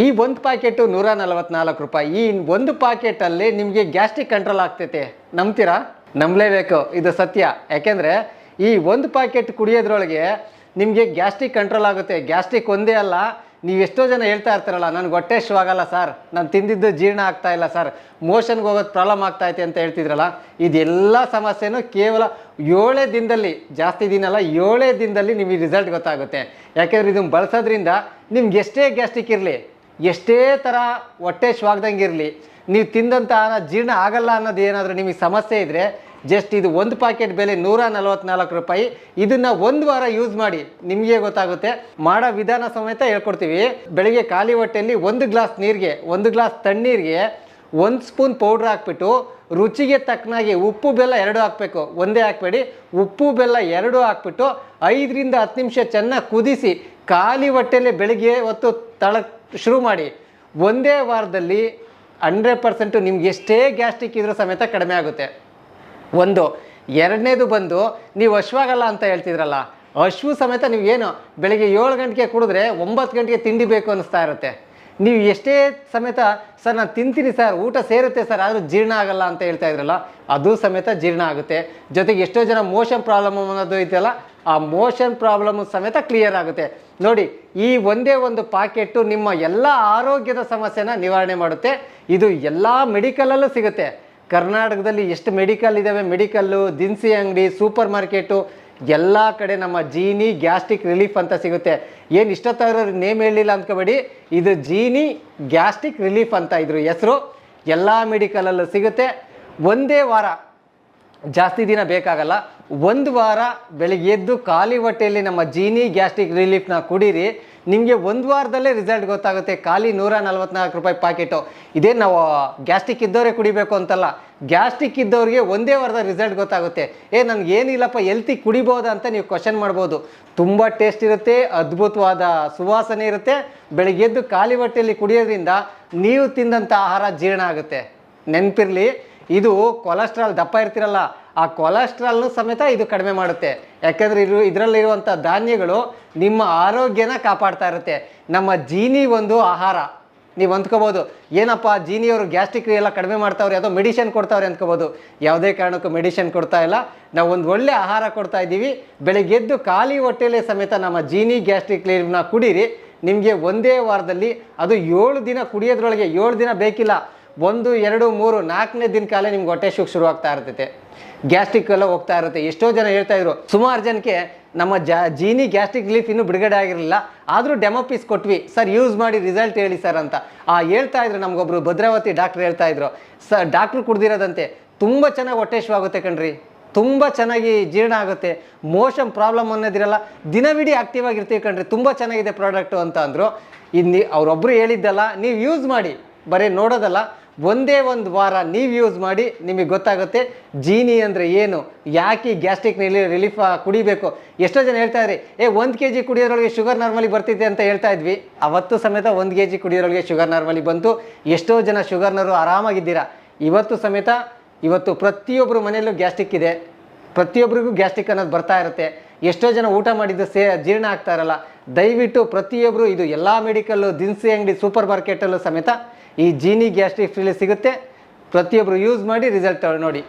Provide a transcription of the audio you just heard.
ಈ ಒಂದು ಪ್ಯಾಕೆಟು ನೂರ ನಲವತ್ನಾಲ್ಕು ರೂಪಾಯಿ. ಈ ಒಂದು ಪ್ಯಾಕೆಟಲ್ಲಿ ನಿಮಗೆ ಗ್ಯಾಸ್ಟ್ರಿಕ್ ಕಂಟ್ರೋಲ್ ಆಗ್ತೈತೆ. ನಂಬ್ತೀರಾ? ನಂಬಲೇಬೇಕು. ಇದು ಸತ್ಯ. ಯಾಕೆಂದರೆ ಈ ಒಂದು ಪ್ಯಾಕೆಟ್ ಕುಡಿಯೋದ್ರೊಳಗೆ ನಿಮಗೆ ಗ್ಯಾಸ್ಟ್ರಿಕ್ ಕಂಟ್ರೋಲ್ ಆಗುತ್ತೆ. ಗ್ಯಾಸ್ಟ್ರಿಕ್ ಒಂದೇ ಅಲ್ಲ, ನೀವು ಎಷ್ಟೋ ಜನ ಹೇಳ್ತಾ ಇರ್ತಾರಲ್ಲ, ನನಗೆ ಹೊಟ್ಟೆ ಶು ಆಗಲ್ಲ ಸರ್ ನಾನು ತಿಂದಿದ್ದು ಜೀರ್ಣ ಆಗ್ತಾ ಇಲ್ಲ ಸರ್ ಮೋಷನ್ಗೆ ಹೋಗೋದು ಪ್ರಾಬ್ಲಮ್ ಆಗ್ತಾ ಐತೆ ಅಂತ ಹೇಳ್ತಿದ್ರಲ್ಲ, ಇದೆಲ್ಲ ಸಮಸ್ಯೆನೂ ಕೇವಲ ಏಳೇ ದಿನದಲ್ಲಿ, ಜಾಸ್ತಿ ದಿನ ಅಲ್ಲ, ಏಳೇ ದಿನದಲ್ಲಿ ನಿಮಗೆ ರಿಸಲ್ಟ್ ಗೊತ್ತಾಗುತ್ತೆ. ಯಾಕೆಂದರೆ ಇದನ್ನು ಬಳಸೋದ್ರಿಂದ ನಿಮ್ಗೆ ಎಷ್ಟೇ ಗ್ಯಾಸ್ಟ್ರಿಕ್ ಇರಲಿ ಎಷ್ಟೇ ಥರ ಹೊಟ್ಟೆ ಶ್ವಾಗ್ದಂಗೆ ಇರಲಿ, ನೀವು ತಿಂದಂಥ ಆಹಾರ ಜೀರ್ಣ ಆಗಲ್ಲ ಅನ್ನೋದು ಏನಾದರೂ ನಿಮಗೆ ಸಮಸ್ಯೆ ಇದ್ದರೆ ಜಸ್ಟ್ ಇದು ಒಂದು ಪ್ಯಾಕೆಟ್ ಬೆಲೆ ನೂರ ನಲವತ್ನಾಲ್ಕು ರೂಪಾಯಿ. ಇದನ್ನು ಒಂದು ವಾರ ಯೂಸ್ ಮಾಡಿ, ನಿಮಗೆ ಗೊತ್ತಾಗುತ್ತೆ. ಮಾಡೋ ವಿಧಾನ ಸಮೇತ ಹೇಳ್ಕೊಡ್ತೀವಿ. ಬೆಳಿಗ್ಗೆ ಖಾಲಿ ಹೊಟ್ಟೆಯಲ್ಲಿ ಒಂದು ಗ್ಲಾಸ್ ನೀರಿಗೆ, ಒಂದು ಗ್ಲಾಸ್ ತಣ್ಣೀರಿಗೆ ಒಂದು ಸ್ಪೂನ್ ಪೌಡ್ರ್ ಹಾಕ್ಬಿಟ್ಟು, ರುಚಿಗೆ ತಕ್ಕನಾಗಿ ಉಪ್ಪು ಬೆಲ್ಲ ಎರಡು ಹಾಕಬೇಕು. ಒಂದೇ ಹಾಕಬೇಡಿ. ಉಪ್ಪು ಬೆಲ್ಲ ಎರಡು ಹಾಕ್ಬಿಟ್ಟು ಐದರಿಂದ ಹತ್ತು ನಿಮಿಷ ಚೆನ್ನಾಗಿ ಕುದಿಸಿ, ಖಾಲಿ ಹೊಟ್ಟೆಯಲ್ಲಿ ಬೆಳಿಗ್ಗೆ ಹೊತ್ತು ತಳಕ್ ಶುರು ಮಾಡಿ, ಒಂದೇ ವಾರದಲ್ಲಿ ಹಂಡ್ರೆಡ್ ಪರ್ಸೆಂಟು ನಿಮ್ಗೆ ಎಷ್ಟೇ ಗ್ಯಾಸ್ಟ್ರಿಕ್ ಇದ್ರೂ ಸಮೇತ ಕಡಿಮೆ ಆಗುತ್ತೆ. ಒಂದು. ಎರಡನೇದು ಬಂದು, ನೀವು ಹಶುವಾಗಲ್ಲ ಅಂತ ಹೇಳ್ತಿದ್ರಲ್ಲ ಹಶು ಸಮೇತ ನೀವು ಏನು, ಬೆಳಿಗ್ಗೆ ಏಳು ಗಂಟೆಗೆ ಕುಡಿದ್ರೆ ಒಂಬತ್ತು ಗಂಟೆಗೆ ತಿಂಡಿ ಬೇಕು ಅನ್ನಿಸ್ತಾ ಇರುತ್ತೆ. ನೀವು ಎಷ್ಟೇ ಸಮೇತ, ಸರ್, ನಾನು ತಿಂತೀನಿ ಸರ್, ಊಟ ಸೇರುತ್ತೆ ಸರ್, ಆದರೂ ಜೀರ್ಣ ಆಗಲ್ಲ ಅಂತ ಹೇಳ್ತಾ ಇದ್ರಲ್ಲ, ಅದು ಸಮೇತ ಜೀರ್ಣ ಆಗುತ್ತೆ. ಜೊತೆಗೆ ಎಷ್ಟೋ ಜನ ಮೋಷನ್ ಪ್ರಾಬ್ಲಮ್ ಅನ್ನೋದು ಇದೆಯಲ್ಲ ಆ ಮೋಷನ್ ಪ್ರಾಬ್ಲಮ್ ಸಮೇತ ಕ್ಲಿಯರ್ ಆಗುತ್ತೆ. ನೋಡಿ, ಈ ಒಂದೇ ಒಂದು ಪಾಕೆಟ್ಟು ನಿಮ್ಮ ಎಲ್ಲ ಆರೋಗ್ಯದ ಸಮಸ್ಯೆನ ನಿವಾರಣೆ ಮಾಡುತ್ತೆ. ಇದು ಎಲ್ಲ ಮೆಡಿಕಲಲ್ಲೂ ಸಿಗುತ್ತೆ. ಕರ್ನಾಟಕದಲ್ಲಿ ಎಷ್ಟು ಮೆಡಿಕಲ್ ಇದ್ದಾವೆ ಮೆಡಿಕಲ್ಲು, ದಿನಸಿ ಅಂಗಡಿ, ಸೂಪರ್ ಮಾರ್ಕೆಟು, ಎಲ್ಲ ಕಡೆ ನಮ್ಮ ಜೀನಿ, ಗ್ಯಾಸ್ಟ್ರಿಕ್ ರಿಲೀಫ್ ಅಂತ ಸಿಗುತ್ತೆ. ಏನು ಇಷ್ಟೊತ್ತಾದ್ರೂ ನೇಮ್ ಹೇಳಲಿಲ್ಲ ಅಂದ್ಕೋಬೇಡಿ. ಇದು ಜೀನಿ, ಗ್ಯಾಸ್ಟ್ರಿಕ್ ರಿಲೀಫ್ ಅಂತ ಇದ್ರ ಹೆಸರು. ಎಲ್ಲ ಮೆಡಿಕಲಲ್ಲೂ ಸಿಗುತ್ತೆ. ಒಂದೇ ವಾರ ಜಾಸ್ತಿ ದಿನ ಬೇಕಾಗಲ್ಲ. ಒಂದು ವಾರ ಬೆಳಿಗ್ಗೆ ಎದ್ದು ಖಾಲಿ ಹೊಟ್ಟೆಯಲ್ಲಿ ನಮ್ಮ ಜೀನಿ ಗ್ಯಾಸ್ಟ್ರಿಕ್ ರಿಲೀಫ್ನ ಕುಡೀರಿ. ನಿಮಗೆ ಒಂದು ವಾರದಲ್ಲೇ ರಿಸಲ್ಟ್ ಗೊತ್ತಾಗುತ್ತೆ. ಖಾಲಿ ನೂರ ನಲ್ವತ್ನಾಲ್ಕು ರೂಪಾಯಿ ಪ್ಯಾಕೆಟು ಇದೇ ನಾವು ಗ್ಯಾಸ್ಟ್ರಿಕ್ ಇದ್ದವರೇ ಕುಡಿಬೇಕು ಅಂತಲ್ಲ. ಗ್ಯಾಸ್ಟ್ರಿಕ್ ಇದ್ದವ್ರಿಗೆ ಒಂದೇ ವಾರದ ರಿಸಲ್ಟ್ ಗೊತ್ತಾಗುತ್ತೆ. ಏ, ನನಗೆ ಏನಿಲ್ಲಪ್ಪ, ಎಲ್ತಿ ಕುಡಿಬೋದಾ ಅಂತ ನೀವು ಕ್ವಶನ್ ಮಾಡ್ಬೋದು. ತುಂಬ ಟೇಸ್ಟ್ ಇರುತ್ತೆ, ಅದ್ಭುತವಾದ ಸುವಾಸನೆ ಇರುತ್ತೆ. ಬೆಳಿಗ್ಗೆ ಎದ್ದು ಖಾಲಿ ಹೊಟ್ಟೆಯಲ್ಲಿ ಕುಡಿಯೋದ್ರಿಂದ ನೀವು ತಿಂದಂಥ ಆಹಾರ ಜೀರ್ಣ ಆಗುತ್ತೆ. ನೆನಪಿರಲಿ. ಇದು ಕೊಲೆಸ್ಟ್ರಾಲ್, ದಪ್ಪ ಇರ್ತಿರಲ್ಲ, ಆ ಕೊಲೆಸ್ಟ್ರಾಲ್ನು ಸಮೇತ ಇದು ಕಡಿಮೆ ಮಾಡುತ್ತೆ. ಯಾಕಂದರೆ ಇರು, ಇದರಲ್ಲಿರುವಂಥ ಧಾನ್ಯಗಳು ನಿಮ್ಮ ಆರೋಗ್ಯನ ಕಾಪಾಡ್ತಾ ಇರುತ್ತೆ. ನಮ್ಮ ಜೀನಿ ಒಂದು ಆಹಾರ. ನೀವು ಅಂದ್ಕೋಬೋದು, ಏನಪ್ಪ, ಜೀನಿಯವರು ಗ್ಯಾಸ್ಟ್ರಿಕ್ ಎಲ್ಲ ಕಡಿಮೆ ಮಾಡ್ತಾವ್ರೆ ಅಥವಾ ಮೆಡಿಷನ್ ಕೊಡ್ತಾವ್ರೆ ಅಂದ್ಕೋಬೋದು. ಯಾವುದೇ ಕಾರಣಕ್ಕೂ ಮೆಡಿಷನ್ ಕೊಡ್ತಾ ಇಲ್ಲ. ನಾವು ಒಂದು ಒಳ್ಳೆ ಆಹಾರ ಕೊಡ್ತಾ ಇದ್ದೀವಿ. ಬೆಳಗ್ಗೆ ಎದ್ದು ಖಾಲಿ ಹೊಟ್ಟೆಲೇ ಸಮೇತ ನಮ್ಮ ಜೀನಿ ಗ್ಯಾಸ್ಟ್ರಿಕ್ ಲೀವ್ನ ಕುಡೀರಿ. ನಿಮಗೆ ಒಂದೇ ವಾರದಲ್ಲಿ ಅದು ಏಳು ದಿನ ಕುಡಿಯೋದ್ರೊಳಗೆ ಏಳು ದಿನ ಬೇಕಿಲ್ಲ. ಒಂದು, ಎರಡು, ಮೂರು, ನಾಲ್ಕನೇ ದಿನ ಕಾಲ ನಿಮ್ಗೆ ಹೊಟ್ಟೆ ಶುಕ್ ಶುರು ಆಗ್ತಾ ಇರ್ತೈತೆ. ಗ್ಯಾಸ್ಟ್ರಿಕ್ ಎಲ್ಲ ಹೋಗ್ತಾ ಇರುತ್ತೆ. ಎಷ್ಟೋ ಜನ ಹೇಳ್ತಾ ಇದ್ರು, ಸುಮಾರು ಜನಕ್ಕೆ ನಮ್ಮ ಜಾ, ಜೀನಿ ಗ್ಯಾಸ್ಟ್ರಿಕ್ ಲೀಫ್ ಇನ್ನೂ ಬಿಡುಗಡೆ ಆಗಿರಲಿಲ್ಲ. ಆದರೂ ಡೆಮೋ ಪೀಸ್ ಕೊಟ್ವಿ. ಸರ್, ಯೂಸ್ ಮಾಡಿ ರಿಸಲ್ಟ್ ಹೇಳಿ ಸರ್ ಅಂತ. ಆ ಹೇಳ್ತಾ ಇದ್ರು ನಮಗೊಬ್ರು ಭದ್ರಾವತಿ ಡಾಕ್ಟ್ರ್ ಹೇಳ್ತಾ ಇದ್ರು. ಸರ್, ಡಾಕ್ಟ್ರು ಕುಡ್ದಿರೋದಂತೆ ತುಂಬ ಚೆನ್ನಾಗಿ ಹೊಟ್ಟೆ ಶು ಆಗುತ್ತೆ ಕಣ್ರಿ. ತುಂಬ ಚೆನ್ನಾಗಿ ಜೀರ್ಣ ಆಗುತ್ತೆ. ಮೋಷನ್ ಪ್ರಾಬ್ಲಮ್ ಅನ್ನೋದಿರಲ್ಲ, ದಿನವಿಡೀ ಆಕ್ಟಿವ್ ಆಗಿರ್ತೀವಿ ಕಣ್ರಿ. ತುಂಬ ಚೆನ್ನಾಗಿದೆ ಪ್ರಾಡಕ್ಟು ಅಂತ ಅಂದರು. ಇನ್ನು ಅವರೊಬ್ಬರು ಹೇಳಿದ್ದಲ್ಲ, ನೀವು ಯೂಸ್ ಮಾಡಿ. ಬರೀ ನೋಡೋದಲ್ಲ ಒಂದೇ ಒಂದು ವಾರ ನೀವು ಯೂಸ್ ಮಾಡಿ ನಿಮಗೆ ಗೊತ್ತಾಗುತ್ತೆ ಜೀನಿ ಅಂದರೆ ಏನು, ಯಾಕೆ ಗ್ಯಾಸ್ಟ್ರಿಕ್ ರಿಲೀಫ್ ಕುಡಿಬೇಕು? ಎಷ್ಟೋ ಜನ ಹೇಳ್ತಾ ಇದ್ರಿ, ಏ, ಒಂದು ಕೆ ಜಿ ಕುಡಿಯೋರೊಳಗೆ ಶುಗರ್ ನಾರ್ಮಲಿ ಬರ್ತಿದೆ ಅಂತ ಹೇಳ್ತಾ ಇದ್ವಿ. ಅವತ್ತು ಸಮೇತ ಒಂದು ಕೆ ಜಿ ಕುಡಿಯೋರೊಳಗೆ ಶುಗರ್ ನಾರ್ಮಲಿ ಬಂತು. ಎಷ್ಟೋ ಜನ ಶುಗರ್ನವರು ಆರಾಮಾಗಿದ್ದೀರಾ? ಇವತ್ತು ಸಮೇತ, ಇವತ್ತು ಪ್ರತಿಯೊಬ್ಬರು ಮನೆಯಲ್ಲೂ ಗ್ಯಾಸ್ಟ್ರಿಕ್ ಇದೆ. ಪ್ರತಿಯೊಬ್ಬರಿಗೂ ಗ್ಯಾಸ್ಟ್ರಿಕ್ ಅನ್ನೋದು ಬರ್ತಾ ಇರುತ್ತೆ. ಎಷ್ಟೋ ಜನ ಊಟ ಮಾಡಿದ್ದು ಸೇ, ಜೀರ್ಣ ಆಗ್ತಾ ಇರಲ್ಲ. ದಯವಿಟ್ಟು ಪ್ರತಿಯೊಬ್ಬರು ಇದು ಎಲ್ಲ ಮೆಡಿಕಲ್ಲು ದಿನಸಿ ಅಂಗಡಿ ಸೂಪರ್ ಮಾರ್ಕೆಟಲ್ಲೂ ಸಮೇತ ಈ ಜೀನಿ ಗ್ಯಾಸ್ಟ್ರಿಕ್ ಫ್ರೀಲಿ ಸಿಗುತ್ತೆ. ಪ್ರತಿಯೊಬ್ಬರು ಯೂಸ್ ಮಾಡಿ ರಿಸಲ್ಟ್ ನೋಡಿ.